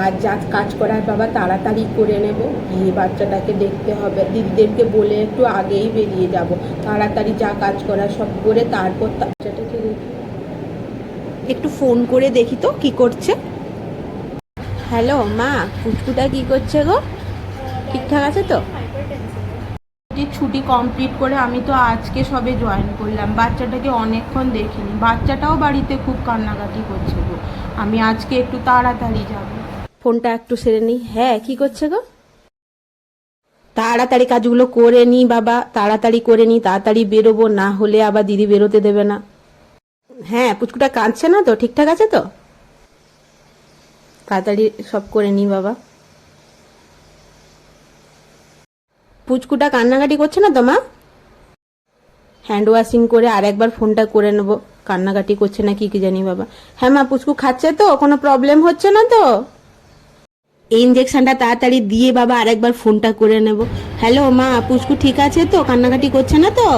আর যা কাজ করার বাবা তাড়াতাড়ি করে নেব। গিয়ে বাচ্চাটাকে দেখতে হবে। দিদিদেরকে বলে একটু আগেই বেরিয়ে যাব। তাড়াতাড়ি যা কাজ করা সব করে তারপর বাচ্চাটাকে একটু ফোন করে দেখি তো কি করছে। হ্যালো, মা, পুচকুটা কি করছে গো? ঠিকঠাক আছে তো? ছুটি কমপ্লিট করে আমি তো আজকে সবে জয়েন করলাম। বাচ্চাটাকে অনেকক্ষণ দেখিনি। বাচ্চাটাও বাড়িতে খুব কান্নাকাটি করছে গো। আমি আজকে একটু তাড়াতাড়ি যাব। ফোনটা একটু সেরে নিই। হ্যাঁ কি করছে গো? তাড়াতাড়ি কাজগুলো করে নি বাবা, তাড়াতাড়ি করে নি, তাড়াতাড়ি বেরোবো, না হলে আবার দিদি বেরোতে দেবে না। হ্যাঁ পুচকুটা কাঁদছে না তো? ঠিকঠাক আছে তো? তাড়াতাড়ি সব করে নি বাবা। পুচকুটা কান্নাকাটি করছে না তো, মা? হ্যান্ড ওয়াশিং করে আর একবার ফোনটা করে নেব। কান্নাকাটি করছে না কি কি জানি বাবা। হ্যাঁ মা, পুচকু খাচ্ছে তো? কোনো প্রবলেম হচ্ছে না তো? এই ইঞ্জেকশনটা তাড়াতাড়ি দিয়ে বাবা আরেকবার ফোনটা করে নেব। হ্যালো মা পুচকু ঠিক আছে তো? কান্নাকাটি করছে না তো?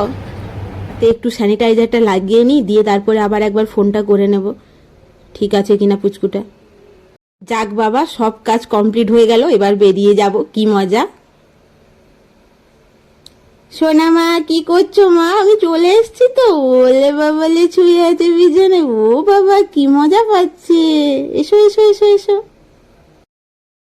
তো একটু স্যানিটাইজারটা লাগিয়ে নিই, দিয়ে তারপরে আবার একবার ফোনটা করে নেব। ঠিক আছে কিনা পুচকুটা যাক বাবা, সব কাজ কমপ্লিট হয়ে গেল, এবার বেরিয়ে যাব। কি মজা। সোনা মা, কি করছ মা? আমি চলে এসেছি তো। ওলে বাবালে ছুঁয়ে আছে বিজনে ও বাবা, কি মজা পাচ্ছে। এসো এসো এসো এসো।